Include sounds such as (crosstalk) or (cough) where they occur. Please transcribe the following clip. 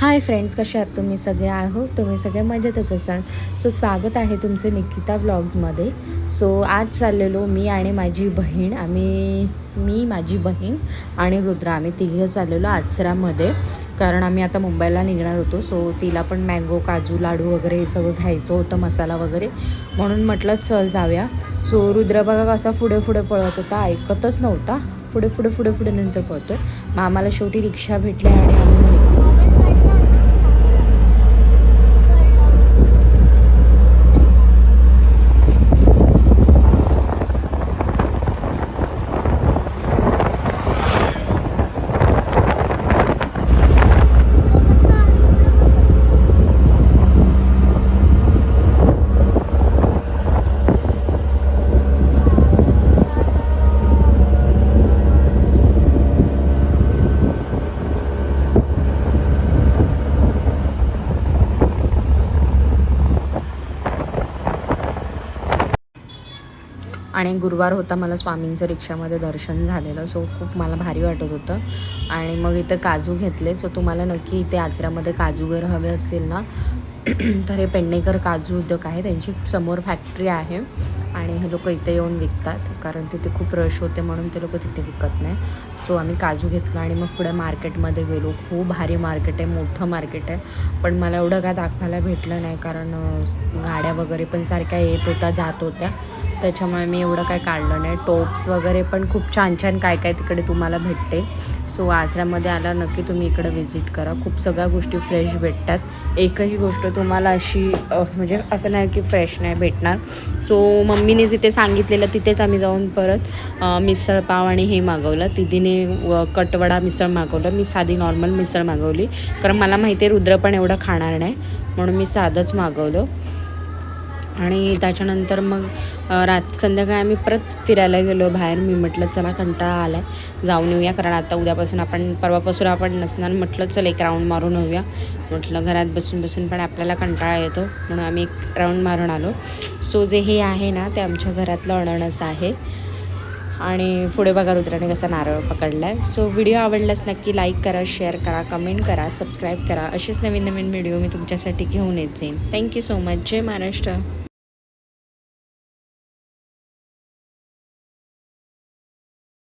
Hi friends कसे आहात तुम्ही सगळे? आय होप तुम्ही सगळे मजेतच असाल. सो स्वागत आहे तुमचे निकिता व्लॉग्समध्ये सो आज चाललेलो मी आणि माझी बहीण आम्ही मी माझी बहीण आणि रुद्रा आम्ही तिघं चाललेलो आचरामध्ये. कारण आम्ही आता मुंबईला निघणार होतो. सो तिला पण मँगो काजू लाडू वगैरे हे सगळं घ्यायचं होतं मसाला वगैरे. म्हणून म्हटलं चल जाऊया. सो रुद्र बघा कसा पुढे पुढे पळत होता. ऐकतच नव्हता. पुढे पुढे पुढे पुढे नंतर पळतो आहे मग आम्हाला शेवटी रिक्षा भेटली आणि आम्ही आणि गुरुवार होता मला स्वामींचं रिक्षामध्ये दर्शन झालेलं सो खूप मला भारी वाटत होतं. आणि मग इथं काजू घेतले सो तुम्हाला नक्की इथे आचऱ्यामध्ये काजू वगैरे हवे असतील ना? (clears throat) तर हे पेडणेकर काजू उद्योग आहे त्यांची समोर फॅक्टरी आहे. आणि हे लोक इथे येऊन विकतात कारण तिथे खूप रश होते म्हणून ते लोक तिथे विकत नाही. सो आम्ही काजू घेतलो आणि मग पुढे मार्केटमध्ये गेलो. खूप भारी मार्केट आहे मोठं मार्केट आहे. पण मला एवढं काय दाखवायला भेटलं नाही कारण गाड्या वगैरे पण सारख्या येत होत्या जात होत्या. त्याच्यामुळे मी एवढं काय काढलं नाही. टोप्स वगैरे पण खूप छान छान काय काय तिकडे तुम्हाला भेटते. सो आजरामध्ये आला नक्की तुम्ही इकडे व्हिजिट करा. खूप सगळ्या गोष्टी फ्रेश भेटतात. एकही गोष्ट तुम्हाला अशी म्हणजे असं नाही की फ्रेश नाही भेटणार. सो मम्मीने जिथे सांगितलेलं तिथेच आम्ही जाऊन परत मिसळपाव मिसळ पाव आणि हे मागवलं. तिथीने व कटवडा मिसळ मागवलं. मी साधी नॉर्मल मिसळ मागवली. कारण मला माहिती आहे रुद्र पण एवढं खाणार नाही. म्हणून मी साधंच मागवलं. आणि त्याच्यानंतर मग रात संध्याकाळी आम्ही परत फिरायला गेलो बाहेर. मी म्हटलं चला कंटाळा आला आहे जाऊन येऊया. कारण आता उद्यापासून आपण परवापासून आपण नसणार. म्हटलं चल एक राऊंड मारून येऊया. म्हटलं घरात बसून बसून पण आपल्याला कंटाळा येतो. म्हणून आम्ही एक राऊंड मारून आलो. सो जे हे आहे ना ते आमच्या घरातलं अननस आहे. आणि पुढे बघा रुद्राने कसा नारळ पकडला आहे सो व्हिडिओ आवडल्यास नक्की लाईक करा शेअर करा कमेंट करा सबस्क्राईब करा. असेच नवीन नवीन व्हिडिओ मी तुमच्यासाठी घेऊन येत. जाईन थँक्यू सो मच. जय महाराष्ट्र.